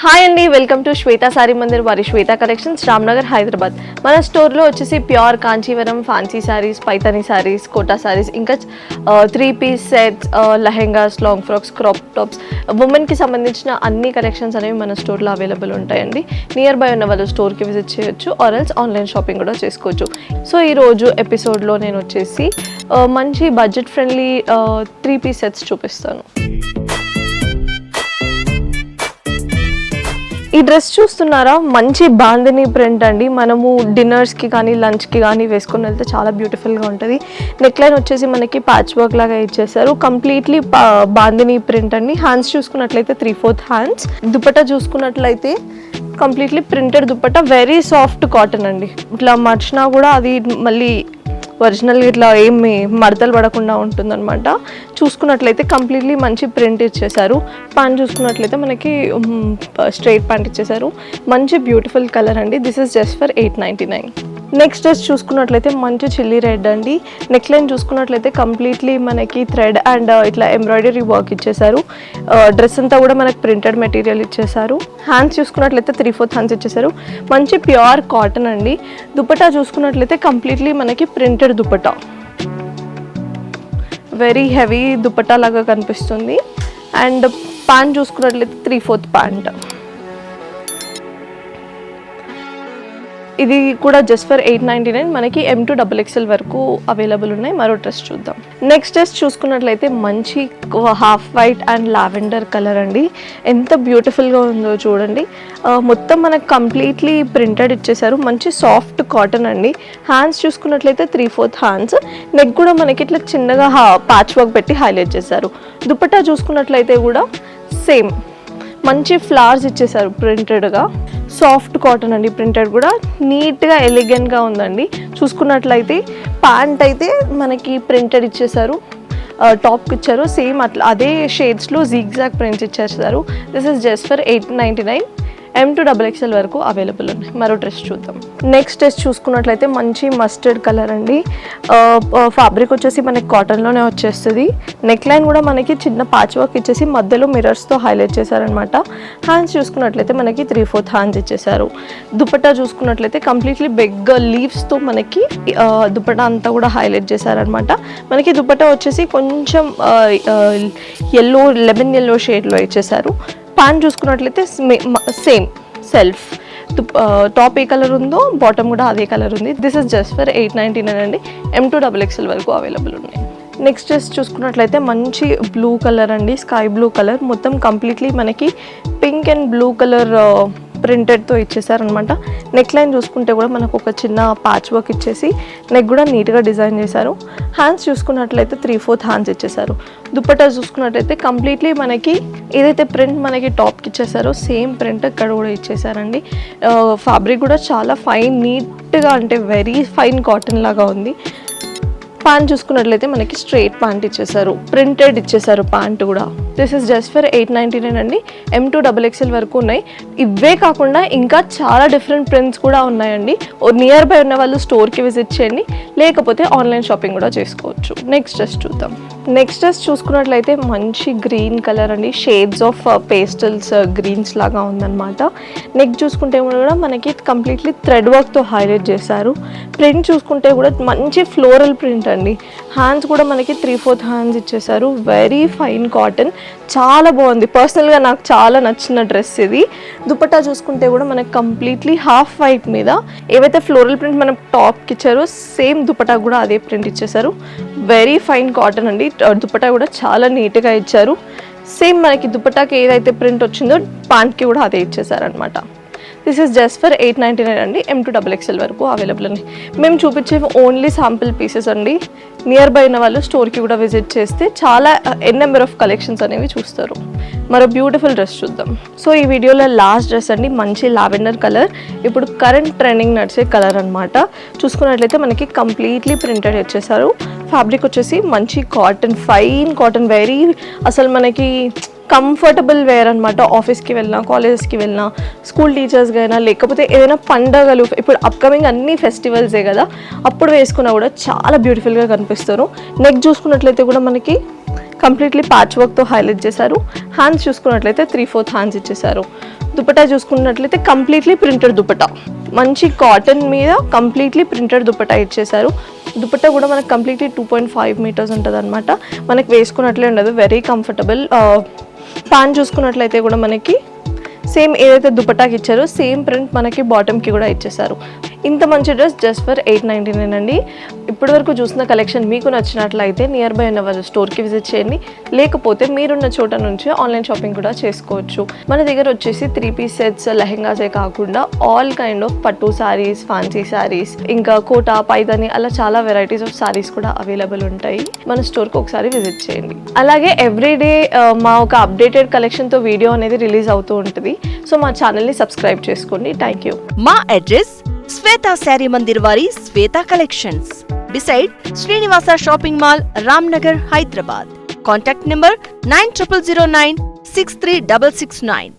Hi అండి welcome to శ్వేత సారీ మందిర్. వారి శ్వేత collections Ramnagar Hyderabad. మన స్టోర్లో వచ్చేసి ప్యూర్ కాంచీవరం ఫ్యాన్సీ శారీస్ పైతని శారీస్ కోటా శారీస్ ఇంకా three piece sets lehengas long frocks crop tops ఉమెన్కి సంబంధించిన అన్ని కలెక్షన్స్ అనేవి మన స్టోర్లో అవైలబుల్ ఉంటాయండి. నియర్ బై ఉన్న వాళ్ళు స్టోర్కి విజిట్ చేయొచ్చు ఆర్ ఎల్స్ ఆన్లైన్ షాపింగ్ కూడా చేసుకోవచ్చు. సో ఈరోజు ఎపిసోడ్లో నేను వచ్చేసి మంచి budget friendly three piece sets చూపిస్తాను. ఈ డ్రెస్ చూస్తున్నారా? మంచి బాందిని ప్రింట్ అండి. మనము డిన్నర్స్కి కానీ లంచ్కి కానీ వేసుకొని వెళ్తే చాలా బ్యూటిఫుల్గా ఉంటుంది. నెక్లైన్ వచ్చేసి మనకి ప్యాచ్ వర్క్ లాగా ఇచ్చేసారు కంప్లీట్లీ బాందిని ప్రింట్ అండి. హ్యాండ్స్ చూసుకున్నట్లయితే త్రీ ఫోర్త్ హ్యాండ్స్ దుపట్టా చూసుకున్నట్లయితే completely printed dupatta. Very soft cotton అండి. ఇట్లా మర్చినా కూడా అది మళ్ళీ ఒరిజినల్ ఇట్లా ఏమి మడతలు పడకుండా ఉంటుందన్నమాట. చూసుకున్నట్లయితే కంప్లీట్లీ మంచి ప్రింట్ ఇచ్చేసారు ప్యాంట్ చూసుకున్నట్లయితే మనకి స్ట్రైట్ ప్యాంట్ ఇచ్చేసారు మంచి బ్యూటిఫుల్ కలర్ అండి. This is just for eight ninety nine next dress చూసుకున్నట్లయితే మంచి చిల్లీ రెడ్ అండి. నెక్ లైన్ చూసుకున్నట్లయితే కంప్లీట్లీ మనకి థ్రెడ్ అండ్ uh, ఇట్లా ఎంబ్రాయిడరీ వర్క్ ఇచ్చేసారు డ్రెస్ అంతా కూడా మనకి ప్రింటెడ్ మెటీరియల్ ఇచ్చేసారు హ్యాండ్స్ చూసుకున్నట్లయితే త్రీ ఫోర్త్ హ్యాండ్స్ ఇచ్చేసారు మంచి ప్యూర్ కాటన్ అండి. దుపట్టా చూసుకున్నట్లయితే కంప్లీట్లీ మనకి printed dupatta. Very heavy dupatta లాగా కనిపిస్తుంది. అండ్ ప్యాంట్ చూసుకున్నట్లయితే త్రీ ఫోర్త్ ప్యాంట్ ఇది కూడా just for eight ninety nine మనకి ఎం టు డబుల్ ఎక్స్ఎల్ వరకు అవైలబుల్ ఉన్నాయి. మరో డ్రెస్ చూద్దాం. నెక్స్ట్ డ్రెస్ చూసుకున్నట్లయితే మంచి half white and lavender colour అండి. ఎంత బ్యూటిఫుల్గా ఉందో చూడండి. మొత్తం మనకు కంప్లీట్లీ ప్రింటెడ్ ఇచ్చేసారు మంచి సాఫ్ట్ కాటన్ అండి. హ్యాండ్స్ చూసుకున్నట్లయితే త్రీ ఫోర్త్ హ్యాండ్స్ నెక్ కూడా మనకి ఇట్లా చిన్నగా ప్యాచ్ వర్క్ పెట్టి హైలైట్ చేశారు. దుపట్టా చూసుకున్నట్లయితే కూడా సేమ్ మంచి ఫ్లవర్స్ ఇచ్చేసారు ప్రింటెడ్గా సాఫ్ట్ కాటన్ అండి ప్రింటెడ్ కూడా. నీట్గా ఎలిగెంట్గా ఉందండి. చూసుకున్నట్లయితే ప్యాంట్ అయితే మనకి ప్రింటెడ్ ఇచ్చేసారు. టాప్కి ఇచ్చారు. సేమ్ అట్లా అదే షేడ్స్లో జీగ్జాగ్ ప్రింట్స్ ఇచ్చేసారు. This is just for eight ninety nine M to double XL వరకు అవైలబుల్ ఉన్నాయి. మరో డ్రెస్ చూద్దాం. నెక్స్ట్ డ్రెస్ చూసుకున్నట్లయితే మంచి మస్టర్డ్ కలర్ అండి. ఫ్యాబ్రిక్ వచ్చేసి మనకి కాటన్లోనే వచ్చేస్తుంది. నెక్ లైన్ కూడా మనకి చిన్న ప్యాచ్ వర్క్ ఇచ్చేసి మధ్యలో మిరర్స్తో హైలైట్ చేశారనమాట హ్యాండ్స్ చూసుకున్నట్లయితే మనకి త్రీ ఫోర్త్ హ్యాండ్స్ ఇచ్చేసారు దుపట్టా చూసుకున్నట్లయితే కంప్లీట్లీ బిగ్ లీవ్స్తో మనకి దుపట్టా అంతా కూడా హైలైట్ చేశారనమాట మనకి దుపట్టా వచ్చేసి కొంచెం ఎల్లో లెమన్ ఎల్లో షేడ్లో ఇచ్చేసారు ప్యాంట్ చూసుకున్నట్లయితే సేమ్ సెల్ఫ్ టాప్ ఏ కలర్ ఉందో బాటమ్ కూడా అదే కలర్ ఉంది. This is just for eight ninety nine అండి ఎం టూ డబుల్ ఎక్స్ఎల్ వరకు అవైలబుల్ ఉన్నాయి. నెక్స్ట్ డ్రెస్ చూసుకున్నట్లయితే మంచి బ్లూ కలర్ అండి. స్కై బ్లూ కలర్ మొత్తం కంప్లీట్లీ మనకి పింక్ అండ్ బ్లూ కలర్ ప్రింటెడ్తో ఇచ్చేసారనమాట నెక్ లైన్ చూసుకుంటే కూడా మనకు ఒక చిన్న ప్యాచ్ వర్క్ ఇచ్చేసి నెక్ కూడా నీట్గా డిజైన్ చేశారు. హ్యాండ్స్ చూసుకున్నట్లయితే త్రీ ఫోర్త్ హ్యాండ్స్ ఇచ్చేసారు దుపట్టా చూసుకున్నట్లయితే కంప్లీట్లీ మనకి ఏదైతే ప్రింట్ మనకి టాప్కి ఇచ్చేసారో సేమ్ ప్రింట్ ఇక్కడ కూడా ఇచ్చేసారండి ఫ్యాబ్రిక్ కూడా చాలా ఫైన్ నీట్గా అంటే వెరీ ఫైన్ కాటన్ లాగా ఉంది. ప్యాంట్ చూసుకున్నట్లయితే మనకి స్ట్రైట్ ప్యాంట్ ఇచ్చేసారు ప్రింటెడ్ ఇచ్చేసారు ప్యాంట్ కూడా. This is just for eight ninety nine అండి ఎం టూ డబుల్ ఎక్స్ఎల్ వరకు ఉన్నాయి. ఇవే కాకుండా ఇంకా చాలా డిఫరెంట్ ప్రింట్స్ కూడా ఉన్నాయండి. నియర్ బై ఉన్న వాళ్ళు స్టోర్కి విజిట్ చేయండి. లేకపోతే ఆన్లైన్ షాపింగ్ కూడా చేసుకోవచ్చు. నెక్స్ట్ డ్రెస్ చూద్దాం. నెక్స్ట్ డ్రెస్ చూసుకున్నట్లయితే మంచి గ్రీన్ కలర్ అండి. షేడ్స్ ఆఫ్ పేస్టల్స్ గ్రీన్స్ లాగా ఉందన్నమాట. నెక్ చూసుకుంటే కూడా మనకి కంప్లీట్లీ థ్రెడ్ వర్క్తో హైలైట్ చేశారు. ప్రింట్ చూసుకుంటే కూడా మంచి ఫ్లోరల్ ప్రింట్ అండి. హ్యాండ్స్ కూడా మనకి త్రీ ఫోర్త్ హ్యాండ్స్ ఇచ్చేసారు. వెరీ ఫైన్ కాటన్ చాలా బాగుంది. పర్సనల్గా నాకు చాలా నచ్చిన డ్రెస్ ఇది. దుపట్టా చూసుకుంటే కూడా మనకి కంప్లీట్లీ హాఫ్ వైట్ మీద ఏవైతే ఫ్లోరల్ ప్రింట్ మనం టాప్కి ఇచ్చారో సేమ్ దుపట్టా కూడా అదే ప్రింట్ ఇచ్చేసారు. వెరీ ఫైన్ కాటన్ అండి. దుపట్టా కూడా చాలా నీట్గా ఇచ్చారు. సేమ్ మనకి దుపట్టాకి ఏదైతే ప్రింట్ వచ్చిందో ప్యాంట్కి కూడా అదే ఇచ్చేసారనమాట this is just for eight ninety nine అండి ఎం టు డబుల్ ఎక్స్ఎల్ వరకు అవైలబుల్ అండి. మేము చూపించే ఓన్లీ శాంపిల్ పీసెస్ అండి. నియర్ బై ఉన్న వాళ్ళు స్టోర్కి కూడా విజిట్ చేస్తే చాలా ఎన్ నెంబర్ ఆఫ్ కలెక్షన్స్ అనేవి చూస్తారు. మరో బ్యూటిఫుల్ డ్రెస్ చూద్దాం. సో ఈ వీడియోలో లాస్ట్ డ్రెస్ అండి. మంచి లావెండర్ కలర్ ఇప్పుడు కరెంట్ ట్రెండింగ్ నడిచే కలర్ అనమాట చూసుకున్నట్లయితే మనకి కంప్లీట్లీ ప్రింటెడ్ వచ్చేసారు. ఫ్యాబ్రిక్ వచ్చేసి మంచి కాటన్ ఫైన్ కాటన్ వెరీ అసలు మనకి కంఫర్టబుల్ వేర్ అనమాట ఆఫీస్కి వెళ్ళినా కాలేజెస్కి వెళ్ళినా స్కూల్ టీచర్స్గా అయినా లేకపోతే ఏదైనా పండగలు ఇప్పుడు అప్కమింగ్ అన్ని ఫెస్టివల్సే కదా అప్పుడు వేసుకున్నా కూడా చాలా బ్యూటిఫుల్గా కనిపిస్తారు. నెక్ చూసుకున్నట్లయితే కూడా మనకి కంప్లీట్లీ ప్యాచ్ వర్క్తో హైలైట్ చేశారు. హ్యాండ్స్ చూసుకున్నట్లయితే త్రీ ఫోర్త్ హ్యాండ్స్ ఇచ్చేసారు దుపటా చూసుకున్నట్లయితే కంప్లీట్లీ ప్రింటెడ్ దుపటా మంచి కాటన్ మీద కంప్లీట్లీ ప్రింటెడ్ దుపటా ఇచ్చేసారు దుపట్టా కూడా మనకు completely two point five metres ఉంటుంది అనమాట మనకు వేసుకున్నట్లే ఉండదు. వెరీ కంఫర్టబుల్ పాన్ చూసుకున్నట్లయితే కూడా మనకి సేమ్ ఏదైతే దుపట్టాకి ఇచ్చారో సేమ్ ప్రింట్ మనకి బాటమ్కి కూడా ఇచ్చేసారు ఇంత మంచి dress just for eight ninety nine అండి. ఇప్పటి వరకు చూసిన కలెక్షన్ మీకు నచ్చినట్లయితే నియర్ బై ఉన్న వాళ్ళ స్టోర్కి విజిట్ చేయండి. లేకపోతే మీరున్న చోట నుంచి ఆన్లైన్ షాపింగ్ కూడా చేసుకోవచ్చు. మన దగ్గర వచ్చేసి త్రీ పీస్ సెట్స్ లెహెంగాసే కాకుండా ఆల్ కైండ్ ఆఫ్ పట్టు శారీస్ ఫ్యాన్సీ శారీస్ ఇంకా కోటా పైదని అలా చాలా వెరైటీస్ ఆఫ్ శారీస్ కూడా అవైలబుల్ ఉంటాయి. మన స్టోర్కి ఒకసారి విజిట్ చేయండి. అలాగే ఎవ్రీడే uh, మా ఒక అప్డేటెడ్ కలెక్షన్తో వీడియో అనేది రిలీజ్ అవుతూ ఉంటుంది. సో మా ఛానల్ని సబ్స్క్రైబ్ చేసుకోండి. థ్యాంక్ యూ మా అడ్రస్ శ్వేత శారీ మందిర్ వారి Shweta collections beside Srinivasa shopping mall Ramnagar Hyderabad contact number nine triple zero nine six three double six nine